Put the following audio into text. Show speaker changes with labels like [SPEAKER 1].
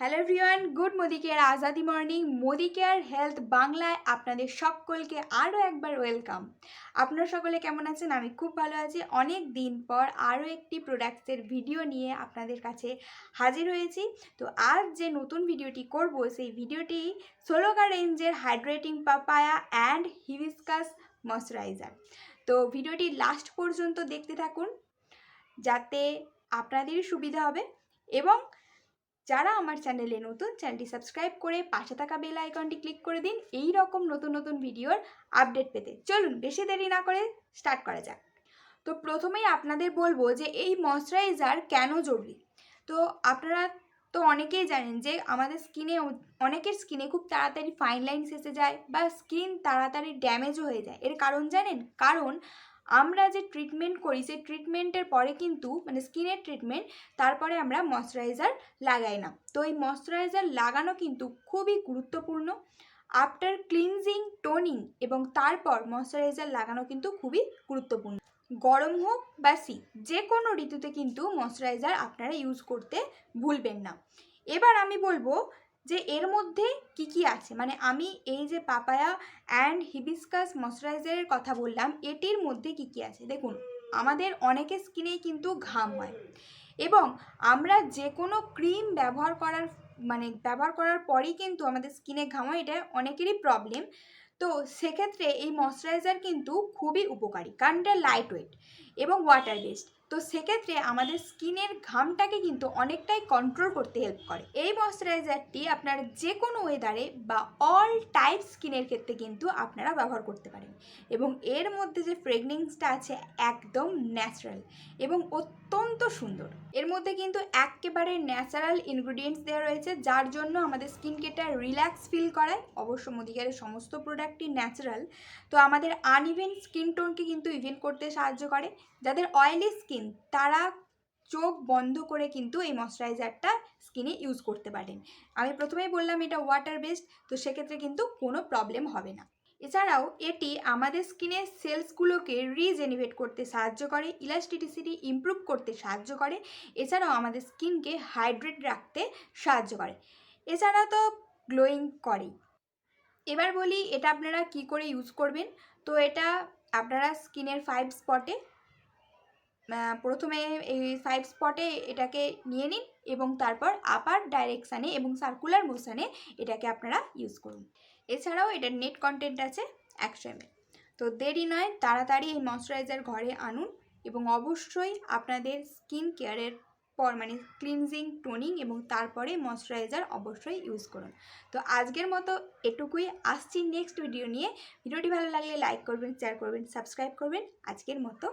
[SPEAKER 1] Hello everyone good Modi care Azadi morning Modi care health বাংলায় আপনাদের সকলকে আরও একবার ওয়েলকাম আপনারা সকলে কেমন আছেন? আমি খুব ভালো আছি। অনেক দিন পর আরও একটি প্রোডাক্টসের ভিডিও নিয়ে আপনাদের কাছে হাজির হয়েছি। তো আজ যে নতুন ভিডিওটি করব, সেই ভিডিওটি সোলোগা রেঞ্জের hydrating papaya and hibiscus moisturiser তো ভিডিওটি লাস্ট পর্যন্ত দেখতে থাকুন, যাতে আপনাদেরই সুবিধা হবে। এবং যারা আমার চ্যানেলে নতুন, চ্যানেলটি সাবস্ক্রাইব করে পাশে থাকা বেল আইকনটি ক্লিক করে দিন। এই রকম নতুন নতুন ভিডিওর আপডেট পেতে। চলুন, বেশি দেরি না করে স্টার্ট করা যাক। তো প্রথমেই আপনাদের বলব যে এই ময়শ্চারাইজার কেন জরুরি? তো আপনারা তো অনেকেই জানেন যে আমাদের স্কিনে অনেকের স্কিনে খুব তাড়াতাড়ি ফাইন লাইন্স এসে যায় বা স্কিন তাড়াতাড়ি ড্যামেজও হয়ে যায়। এর কারণ জানেন? কারণ আমরা যে ট্রিটমেন্ট করি, সেই ট্রিটমেন্টের পরে কিন্তু মানে স্কিনের ট্রিটমেন্ট তারপরে আমরা ময়শ্চারাইজার লাগাই না। তো এই ময়শ্চারাইজার লাগানো কিন্তু খুবই গুরুত্বপূর্ণ। আফটার ক্লিনজিং টোনিং এবং তারপর ময়শ্চারাইজার লাগানো কিন্তু খুবই গুরুত্বপূর্ণ। গরম হোক বা শীত যে কোনো ঋতুতে কিন্তু ময়শ্চারাইজার আপনারা ইউজ করতে ভুলবেন না। এবার আমি বলব যে এর মধ্যে কি কি আছে? মানে আমি এই যে পাপায়া অ্যান্ড হিবিস্কাস ময়শ্চারাইজারের কথা বললাম, এটির মধ্যে কি কি আছে? দেখুন, আমাদের অনেকের স্কিনেই কিন্তু ঘাম হয় এবং আমরা যে কোনো ক্রিম ব্যবহার করার মানে ব্যবহার করার পরই কিন্তু আমাদের স্কিনে ঘাম হয়, এটা অনেকেরই প্রবলেম তো সেক্ষেত্রে এই ময়শ্চারাইজার কিন্তু খুবই উপকারী, কারণ এটা লাইট ওয়েট এবং ওয়াটার বেসড তো সেক্ষেত্রে আমাদের স্কিনের ঘামটাকে কিন্তু অনেকটাই কন্ট্রোল করতে হেল্প করে। এই ময়শ্চারাইজারটি আপনার যে কোনো ওয়েদারে বা অল টাইপ স্কিনের ক্ষেত্রে কিন্তু আপনারা ব্যবহার করতে পারেন। এবং এর মধ্যে যে ফ্রেগনেন্সটা আছে একদম ন্যাচারাল এবং অত্যন্ত সুন্দর। এর মধ্যে কিন্তু একেবারে ন্যাচারাল ইনগ্রিডিয়েন্টস দেওয়া রয়েছে, যার জন্য আমাদের স্কিনকে এটা রিল্যাক্স ফিল করায় অবশ্য মোদিকারের সমস্ত প্রোডাক্টই ন্যাচারাল তো আমাদের আনইভেন স্কিন টোনকে কিন্তু ইভেন করতে সাহায্য করে। যাদের অয়েলি স্কিন তারা চোখ বন্ধ করে কিন্তু এই ময়শ্চারাইজারটা স্কিনে ইউজ করতে পারেন। আমি প্রথমেই বললাম এটা ওয়াটার বেসড তো সেক্ষেত্রে কিন্তু কোনো প্রবলেম হবে না। এছাড়াও এটি আমাদের স্কিনের সেলসগুলোকে রিজেনিভেট করতে সাহায্য করে ইলাস্টিটিসিটি ইমপ্রুভ করতে সাহায্য করে, এছাড়াও আমাদের স্কিনকে হাইড্রেট রাখতে সাহায্য করে। এছাড়া তো গ্লোয়িং করেই। এবার বলি এটা আপনারা কি করে ইউজ করবেন? তো এটা আপনারা স্কিনের ফাইভ স্পটে প্রথমে এই ফাইভ স্পটে এটাকে নিয়ে নিন এবং তারপর আপার ডাইরেকশানে এবং সার্কুলার মোশনে এটাকে আপনারা ইউজ করুন। এছাড়াও এটার নেট কন্টেন্ট আছে একশো এম তো দেরি নয়, তাড়াতাড়ি এই ময়শ্চারাইজার ঘরে আনুন এবং অবশ্যই আপনাদের স্কিন কেয়ারের পর মানে ক্লিনজিং টোনিং এবং তারপরে ময়শ্চারাইজার অবশ্যই ইউজ করুন। তো আজকের মতো এটুকুই। আসছি নেক্সট ভিডিও নিয়ে। ভিডিওটি ভালো লাগলে লাইক করবেন শেয়ার করবেন সাবস্ক্রাইব করবেন। আজকের মতো